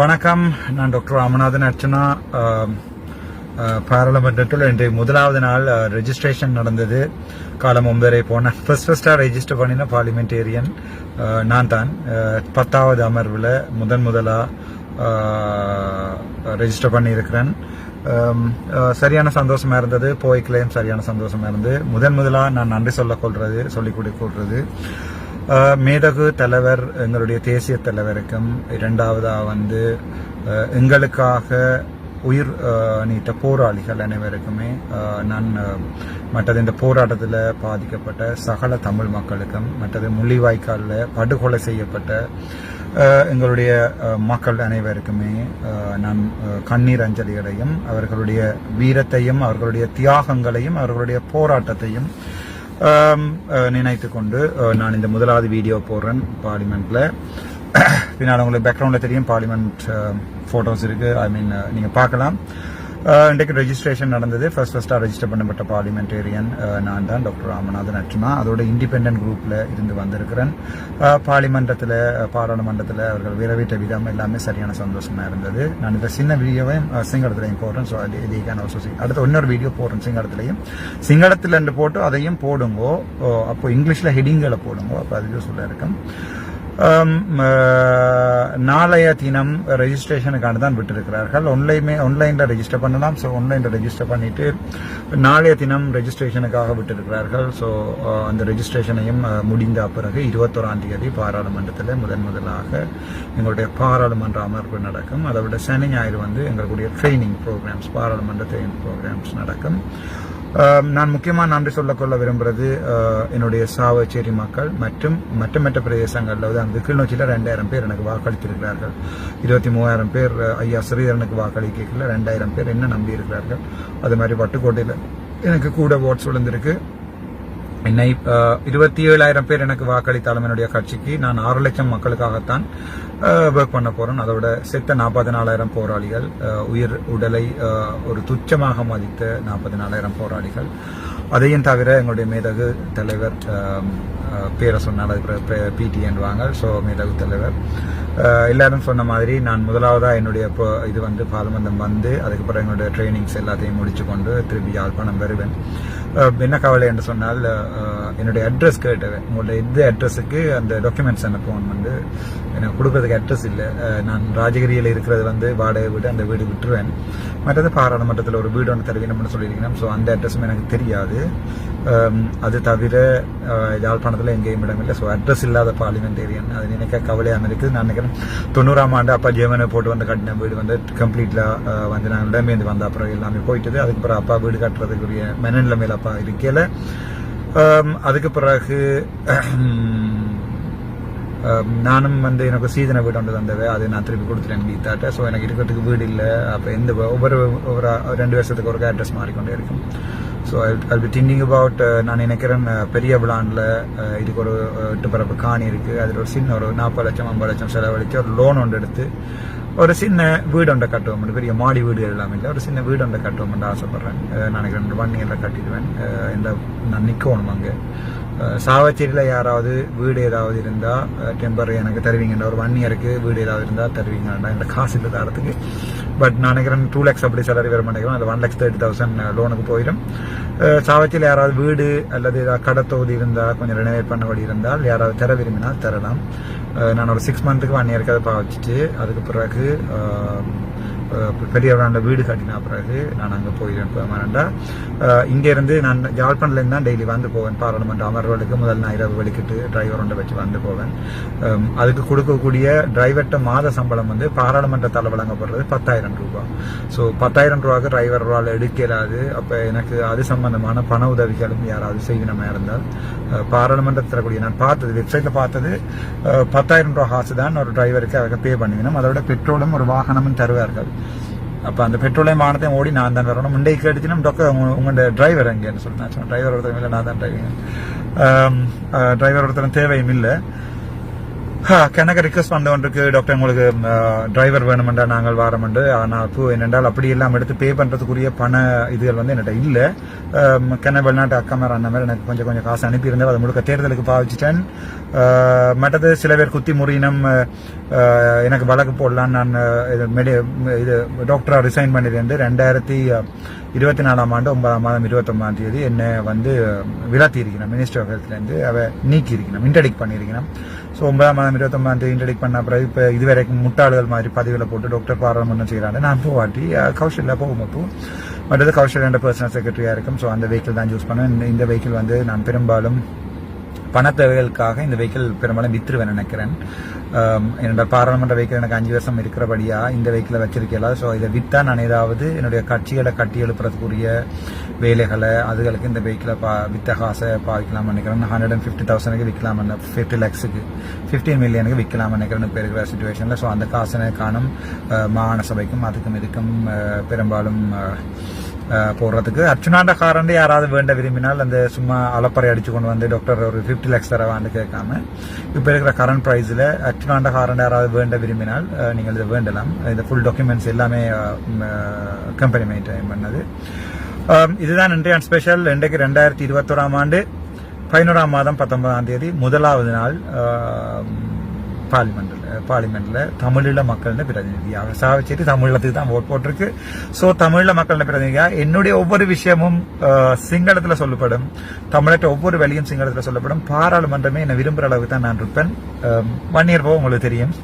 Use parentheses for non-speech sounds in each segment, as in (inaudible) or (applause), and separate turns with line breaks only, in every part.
வணக்கம். நான் டாக்டர் ராமநாதன் அர்ச்சனா. பாராளுமன்றத்தில் இன்று முதலாவது நாள் ரெஜிஸ்ட்ரேஷன் நடந்தது. காலம் ஒன்பதரை போனேன் ஃபர்ஸ்ட் ஃபர்ஸ்டாக ரெஜிஸ்டர் பண்ணின பார்லிமெண்டேரியன் நான் தான். பத்தாவது அமர்வில் முதன் முதலாக ரெஜிஸ்டர் பண்ணியிருக்கிறேன். சரியான சந்தோஷமா இருந்தது. போய்க்கலையும் சரியான சந்தோஷமா இருந்தது முதன் முதலா நான் நன்றி சொல்ல கொள்றது சொல்லிக் கொடுக்கிறது மேதகு தலைவர் எங்களுடைய தேசிய தலைவருக்கும் இரண்டாவதாக வந்து எங்களுக்காக உயிர் நீட்ட போராளிகள் அனைவருக்குமே நான் மற்றது இந்த போராட்டத்தில் பாதிக்கப்பட்ட சகல தமிழ் மக்களுக்கும் மற்றது முள்ளிவாய்க்காலில் படுகொலை செய்யப்பட்ட எங்களுடைய மக்கள் அனைவருக்குமே நான் கண்ணீர் அஞ்சலிகளையும் அவர்களுடைய வீரத்தையும் அவர்களுடைய தியாகங்களையும் அவர்களுடைய போராட்டத்தையும் நினைத்து கொண்டு நான் இந்த முதலாவது வீடியோ போடுறேன் பார்லிமெண்ட்ல. (coughs) பின்னால் உங்களுக்கு பேக்ரவுண்டில் தெரியும் பார்லிமெண்ட் ஃபோட்டோஸ் இருக்கு. ஐ மீன் நீங்கள் பார்க்கலாம். இன்றைக்கு ரெஜிஸ்ட்ரேஷன் நடந்தது. ஃபர்ஸ்ட் ஃபர்ஸ்ட்டாக ரெஜிஸ்டர் பண்ணப்பட்ட பார்லிமெண்டேரியன் நான் தான் டாக்டர் ராமநாதன் அர்ச்சனா அதோட இண்டிபெண்ட் குரூப்பில் இருந்து வந்திருக்கிறேன். பார்லிமெண்டத்தில் பாராளுமன்றத்தில் அவர்கள் விரவிட்ட விதம் எல்லாமே சரியான சந்தோஷமாக இருந்தது. நான் இந்த சின்ன வீடியோவையும் சிங்களத்துலையும் போடுறேன். ஸோ அது சி அடுத்த இன்னொரு வீடியோ போடுறேன் சிங்களத்துலையும் சிங்களத்தில் போட்டு அதையும் போடுங்கோ. அப்போ இங்கிலீஷில் ஹெடிங்களை போடுங்கோ. அப்போ அது யூஸ்ஃபுல்லாக இருக்கும் நாளைய தினம் ரெஜிஸ்ட்ரேஷனுக்கான தான் விட்டிருக்கிறார்கள். ஒன்லைமே ஆன்லைனில் ரெஜிஸ்டர் பண்ணலாம். ஸோ ஆன்லைனில் ரெஜிஸ்டர் பண்ணிட்டு நாளைய தினம் ரெஜிஸ்ட்ரேஷனுக்காக விட்டிருக்கிறார்கள். ஸோ அந்த ரெஜிஸ்ட்ரேஷனையும் முடிந்த பிறகு இருபத்தோராம் தேதி பாராளுமன்றத்தில் முதன் முதலாக எங்களுடைய பாராளுமன்ற அமர்வு நடக்கும். அதை விட சனி ஞாயிறு வந்து எங்களுடைய ட்ரைனிங் ப்ரோக்ராம்ஸ் பாராளுமன்ற ட்ரைனிங் ப்ரோக்ராம்ஸ் நடக்கும். நான் முக்கியமாக நன்றி சொல்லக்கொள்ள விரும்புறது என்னுடைய சாவச்சேரி மக்கள் மற்றும் மற்ற மற்ற பிரதேசங்களில் அதாவது கிளிநொச்சியில் ரெண்டாயிரம் பேர் எனக்கு வாக்களித்திருக்கிறார்கள். இருபத்தி மூவாயிரம் பேர் ஐயா ஸ்ரீதரனுக்கு வாக்களிக்கல ரெண்டாயிரம் பேர் என்ன நம்பி இருக்கிறார்கள் அது மாதிரி வட்டுக்கோட்டையில் எனக்கு கூட ஓட்ஸ் விழுந்திருக்கு. என்னை இருபத்தி ஏழாயிரம் பேர் எனக்கு வாக்களித்தாலும் என்னுடைய கட்சிக்கு நான் ஆறு லட்சம் மக்களுக்காகத்தான் ஒர்க் பண்ண போறேன். அதோட செத்த நாற்பத்தி நாலாயிரம் போராளிகள் உயிர் உடலை ஒரு துச்சமாக மதித்த நாற்பத்தி நாலாயிரம் போராளிகள். அதையும் தவிர எங்களுடைய மேதகு தலைவர் பேரை சொன்னால் அது பிடி ஸோ மேதகு தலைவர். எல்லாரும் சொன்ன மாதிரி நான் முதலாவதாக என்னுடைய இப்போ- இது வந்து பாலமந்தம் வந்து அதுக்கப்புறம் என்னுடைய ட்ரைனிங்ஸ் எல்லாத்தையும் முடிச்சு கொண்டு திருப்பி யாழ்ப்பாணம் வருவேன். என்ன கவலை என்று சொன்னால் என்னுடைய அட்ரஸ் கேட்டேன் உங்களுடைய இந்த அட்ரஸுக்கு அந்த டாக்குமெண்ட்ஸ் அனுப்புவோம் வந்து எனக்கு கொடுக்கறதுக்கு அட்ரஸ் இல்லை. நான் ராஜகிரியில் இருக்கிறது வந்து வாடகை வீடு அந்த வீடு விட்டுருவேன். மற்றது பாராளுமன்றத்தில் ஒரு வீடு ஒன்று தருவீங்கன்னு சொல்லியிருக்கேன் ஸோ அந்த அட்ரஸும் எனக்கு தெரியாது. அது தவிர யாழ்ப்பாணத்தில் எங்கேயும் இல்லை. ஸோ அட்ரஸ் இல்லாத பார்லிமெண்டேரியன் அது நினைக்க கவலையாக இருக்குது. நான் நினைக்கிறேன் தொண்ணூறாம் ஆண்டு அப்பா ஜெவனை போட்டு வந்து கட்டின வீடு வந்து கம்ப்ளீட்டாக வந்து நான் இடமேந்து வந்த அப்புறம் எல்லாமே போயிட்டது. அதுக்கப்புறம் அப்பா வீடு கட்டுறதுக்குரிய மெனநிலைமையில் அப்பா இருக்கையில் Um, அதுக்கு பிறகு um, நானும் வந்து எனக்கு சீதனை வீடு ஒன்று தந்தவை அது நான் திருப்பி கொடுத்துட்டேன் கீதாட்ட ஸோ எனக்கு இருக்கிறதுக்கு வீடு இல்லை. அப்போ எந்த ஒவ்வொரு ஒவ்வொரு ரெண்டு வருஷத்துக்கு ஒரு அட்ரஸ் மாறிக்கொண்டே இருக்கும். So I be thinking about நான் நினைக்கிறேன் uh, பெரிய விழானில் uh, இதுக்கு ஒரு uh, அஹ், எட்டு பரப்பு காணி இருக்குது அதில் ஒரு சின்ன ஒரு நாற்பது லட்சம் ஐம்பது லட்சம் செலவழித்து ஒரு லோன் ஒன்று எடுத்து ஒரு சின்ன வீடு ஒன்றை கட்டுவோம். பெரிய மாடி வீடு எல்லாம் இல்லை ஒரு சின்ன வீடு ஒன்றை கட்டுவோம்னு ஆசைப்பட்றேன் நான் நினைக்கிறேன் ஒன் இயரில் கட்டிடுவேன் இந்த நான் நிற்கணும் அங்கே சாவச்சேரியில் யாராவது வீடு ஏதாவது இருந்தால் டெம்பர் எனக்கு தருவீங்கண்டா ஒரு ஒன் இயருக்கு வீடு ஏதாவது இருந்தால் தருவீங்கடா இந்த காசு இல்லை தரத்துக்கு பட் நான் நினைக்கிறேன் டூ லேக்ஸ் அப்படி சேலரி வர மாட்டேங்கிறோம் அது ஒன் லேக்ஸ் தேர்ட்டி தௌசண்ட் லோனுக்கு போயிடும் சாவச்சியில் யாராவது வீடு அல்லது ஏதாவது கடை தொகுதி இருந்தால் கொஞ்சம் ரெனோவேட் பண்ணபடி இருந்தால் யாராவது தர விரும்பினால் தரலாம் நான் ஒரு சிக்ஸ் மந்த்துக்கு ஒன் இயருக்கு அதை பாவச்சிட்டு அதுக்கு பிறகு பெரியவரான பெரிய வீடு கட்டின பிறகு நான் அங்கே போயிடுவேன். பெர்மனண்டா இங்கேருந்து நான் யாழ்ப்பாணத்துலேருந்து தான் டெய்லி வந்து போவேன். பாராளுமன்ற அமர்வுகளுக்கு முதல் நான் இரவு வெளிக்கிட்டு டிரைவர் ஒன்றை வச்சு வந்து போவேன். அதுக்கு கொடுக்கக்கூடிய டிரைவர்கிட்ட மாத சம்பளம் வந்து பாராளுமன்றத்தால் வழங்கப்படுறது பத்தாயிரம் ரூபா. ஸோ பத்தாயிரம் ரூபாய்க்கு டிரைவர் ரூபாயில் எடுக்கிறாது அப்போ எனக்கு அது சம்பந்தமான பண உதவிகளும் யாராவது செய்யணுமா இருந்தால் பாராளுமன்றத்தில் தரக்கூடிய நான் பார்த்தது வெப்சைட்டில் பார்த்தது பத்தாயிரம் ரூபா காசு தான் ஒரு டிரைவருக்கு அவங்க பே பண்ணிக்கணும் அதோட பெட்ரோலும் ஒரு வாகனமும் தருவார்கள். அப்போ அந்த பெட்ரோலையும் வாகனத்தையும் ஓடி நான் தான் வரணும். முண்டைக்கு கேட்டுச்சுன்னா டொக்க உங்களோட டிரைவர் எங்கேன்னு சொல்லி நான் சொன்னேன் டிரைவர் ஒருத்தரும் இல்லை நான் தான் டிரைவிங் டிரைவர் ஒருத்தரும் தேவையும் இல்லை. கணக்கு ரிக்வஸ்ட் பண்ண ஒன்றுக்கு டாக்டர் உங்களுக்கு டிரைவர் வேணுமெண்டா நாங்கள் வாரமெண்டு ஆனால் இப்போ என்னென்றால் அப்படி எல்லாம் எடுத்து பே பண்ணுறதுக்குரிய பண இதுகள் வந்து என்கிட்ட இல்லை கென வெளிநாட்டு அக்காமர் அந்த மாதிரி எனக்கு கொஞ்சம் கொஞ்சம் காசு அனுப்பியிருந்தேன் அதை முழுக்க தேர்தலுக்கு பாவிச்சிட்டேன் மற்றது சில பேர் குத்தி முறியினம் எனக்கு வழக்கு போடலாம் நான் இது மெடி இது டாக்டராக ரிசைன் பண்ணியிருந்து ரெண்டாயிரத்தி இருபத்தி நாலாம் ஆண்டு ஒன்பதாம் மாதம் இருபத்தொன்பதாம் தேதி என்னை வந்து விளாத்தி இருக்கணும் மினிஸ்டர் ஆஃப் ஹெல்த்லேருந்து அவ நீக்கி இருக்கணும் இன்டடிக் பண்ணியிருக்கிறேன் ஸோ ஒன்பதாம் மாதம் இருபத்தொன்பதாம் தேதி இன்டடிக் பண்ண பிறகு இப்போ இதுவரைக்கும் முட்டாள்கள் மாதிரி பதிவில் போட்டு டாக்டர் பாராளுமன்றம் செய்கிறாங்க நான் போவாட்டி கௌஷல்யா போகும்போது அப்போ. மற்றது கௌஷல்யாண்ட பர்சனல் செக்ரட்டரியாக இருக்கும். ஸோ அந்த வெஹிக்கிள் தான் சூஸ் பண்ணேன் இந்த வெஹிக்கிள் வந்து நான் பெரும்பாலும் பணத்தேவைகளுக்காக இந்த வெஹிக்கிள் பெரும்பாலும் வித்துருவேன் நினைக்கிறேன். என்னோட பாராளுமன்ற வெஹிக்கிள் எனக்கு அஞ்சு வருஷம் இருக்கிறபடியா இந்த வெஹிக்கிளை வச்சிருக்கல ஸோ இதை வித்தா நான் ஏதாவது என்னுடைய கட்சிகளை கட்டி எழுப்புறதுக்குரிய வேலைகளை அதுகளுக்கு இந்த வெஹிக்கிளை பா வித்த காசை பாவிக்கலாம் நினைக்கிறேன். ஹண்ட்ரட் அண்ட் ஃபிஃப்டி தௌசண்ட்க்கு விற்கலாம் ஃபிஃப்டி லேக்ஸுக்கு ஃபிஃப்டீன் மில்லியனுக்கு விற்கலாம் நினைக்கிறேன் இப்போ இருக்கிற சுச்சுவேஷனில் ஸோ அந்த காசனை காணும் மாகாண சபைக்கும் அதுக்கும் இதுக்கும் பெரும்பாலும் போடுறதுக்கு. அர்ச்சுனாண்ட காரண்டு யாராவது வேண்ட விரும்பினால் அந்த சும்மா அலப்பறை அடிச்சு கொண்டு வந்து டாக்டர் ஒரு ஃபிஃப்டி லேக்ஸ் தரவான்னு கேட்காம இப்போ இருக்கிற கரண்ட் ப்ரைஸில் அர்ச்சுனாண்ட காரண்டு யாராவது வேண்ட விரும்பினால் நீங்கள் இதை வேண்டலாம். இந்த ஃபுல் டாக்குமெண்ட்ஸ் எல்லாமே கம்பெனி மெயின்டைன் பண்ணது. இதுதான் இன்றைய ஸ்பெஷல் இன்றைக்கு ரெண்டாயிரத்தி இருபத்தோராம் ஆண்டு பதினோராம் மாதம் பத்தொன்பதாம் தேதி முதலாவது நாள். பார்லிமெண்ட்டில் பார்லிமெண்ட்டில் தமிழீழ மக்களின் பிரதிநிதியாக சாவச்சேரி தமிழத்துக்கு தான் ஓட் போட்டிருக்கு ஸோ தமிழீழ மக்களின் பிரதிநிதியாக என்னுடைய ஒவ்வொரு விஷயமும் சிங்களத்தில் சொல்லப்படும் தமிழற்ற ஒவ்வொரு வழியும் சிங்களத்தில் சொல்லப்படும் பாராளுமன்றமே என்னை விரும்புகிற அளவுக்கு தான் நான் இருப்பேன் ஒன் இயர் போக உங்களுக்கு தெரியும்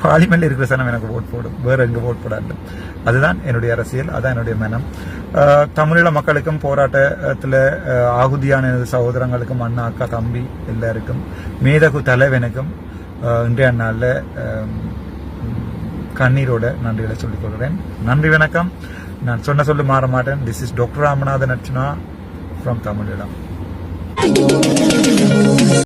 பார்லிமெண்ட்ல இருக்கிற சனம் எனக்கு ஓட் போடும் வேற எங்க ஓட் போடாது அதுதான் என்னுடைய அரசியல் அதான் என்னுடைய மனம் அஹ், தமிழீழ மக்களுக்கும் போராட்டத்தில் ஆகுதியான எனது சகோதரங்களுக்கும் அண்ணா அக்கா தம்பி எல்லாருக்கும் மேதகு தலைவனுக்கும் இன்றைய நாளில் கண்ணீரோட நன்றிகளை சொல்லிக் கொள்கிறேன். நன்றி வணக்கம். நான் சொன்ன சொல்லி மாற மாட்டேன். This is doctor Ramanathan Archana from தமிழிடம்